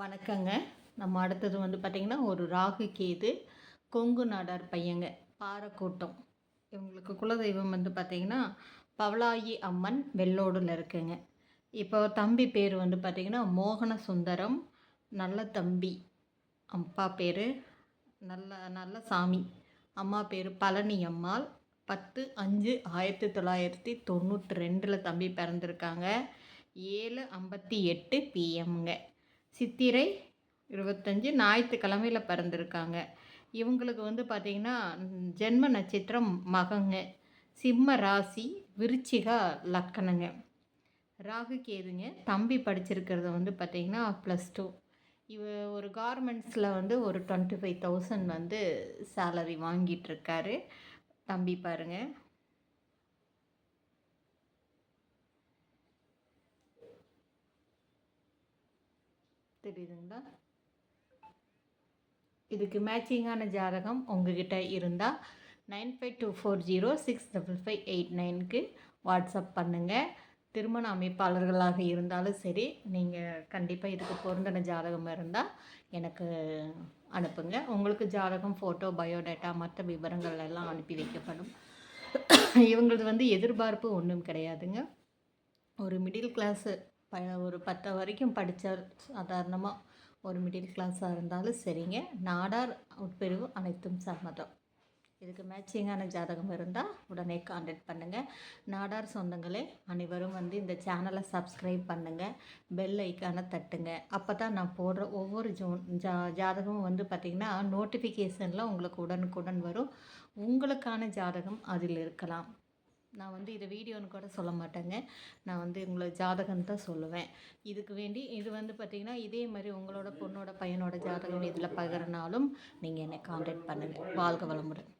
வணக்கங்க. நம்ம அடுத்தது வந்து பார்த்திங்கன்னா ஒரு ராகு கேது கொங்கு நாடார் பையங்க பாறைக்கூட்டம். இவங்களுக்கு குலதெய்வம் வந்து பார்த்திங்கன்னா பவளாயி அம்மன் வெள்ளோடில் இருக்குங்க. இப்போ தம்பி பேர் வந்து பார்த்திங்கன்னா மோகன சுந்தரம் நல்ல தம்பி அப்பா பேர் நல்ல நல்ல சாமி. அம்மா பேர் பழனி அம்மாள். பத்து அஞ்சு ஆயிரத்தி தொள்ளாயிரத்தி தொண்ணூற்றி ரெண்டில் தம்பி பிறந்திருக்காங்க. ஏழு ஐம்பத்தி எட்டு பிஎம்ங்க சித்திரை இருபத்தஞ்சி ஞாயிற்றுக்கிழமையில் பிறந்திருக்காங்க. இவங்களுக்கு வந்து பார்த்திங்கன்னா ஜென்ம நட்சத்திரம் மகங்க. சிம்ம ராசி விருச்சிகா லக்கணங்க. ராகு கேதுங்க தம்பி படிச்சிருக்கிறது வந்து பார்த்திங்கன்னா ப்ளஸ் டூ இவ ஒரு கார்மெண்ட்ஸில் வந்து ஒரு டுவெண்ட்டி ஃபைவ் தௌசண்ட் வந்து சேலரி வாங்கிட்டுருக்காரு தம்பி பாருங்கள் தெரியுதுங்களா இதுக்கு மேட்சிங்கான ஜாதகம் உங்ககிட்ட இருந்தால் nine five two four zero six double five eight நைனுக்கு வாட்ஸ்அப் பண்ணுங்கள் திருமண அமைப்பாளர்களாக இருந்தாலும் சரி நீங்கள் கண்டிப்பாக இதுக்கு பொருந்தின ஜாதகம் இருந்தால் எனக்கு அனுப்புங்க. உங்களுக்கு ஜாதகம் ஃபோட்டோ பயோடேட்டா மற்ற விவரங்கள் எல்லாம் அனுப்பி வைக்கப்படும். இவங்களது வந்து எதிர்பார்ப்பு ஒன்றும் கிடையாதுங்க. ஒரு மிடில் கிளாஸு ப ஒரு பத்து வரைக்கும் படித்த சாதாரணமாக ஒரு மிடில் கிளாஸாக இருந்தாலும் சரிங்க. நாடார் உட்பிரிவு அனைத்தும் சம்மதம். இதுக்கு மேட்சிங்கான ஜாதகம் இருந்தால் உடனே காண்டாக்ட் பண்ணுங்கள் நாடார் சொந்தங்களே அனைவரும் வந்து இந்த சேனலை சப்ஸ்கிரைப் பண்ணுங்கள் பெல் ஐக்கானை தட்டுங்க. அப்போ தான் நான் போடுற ஒவ்வொரு ஜோன் ஜா ஜாதகமும் வந்து பார்த்திங்கன்னா நோட்டிஃபிகேஷனில் உங்களுக்கு உடனுக்குடன் வரும். உங்களுக்கான ஜாதகம் அதில் இருக்கலாம். நான் வந்து இதை வீடியோன்னு கூட சொல்ல மாட்டேங்க. நான் வந்து உங்களை ஜாதகம் தான் சொல்லுவேன். இதுக்கு வேண்டி இது வந்து பார்த்திங்கன்னா இதே மாதிரி உங்களோட பொண்ணோட பையனோட ஜாதகம் இதில் பகிரனாலும் நீங்கள் என்னை காண்டாக்ட் பண்ணுங்கள் வாழ்க வளமுடன்.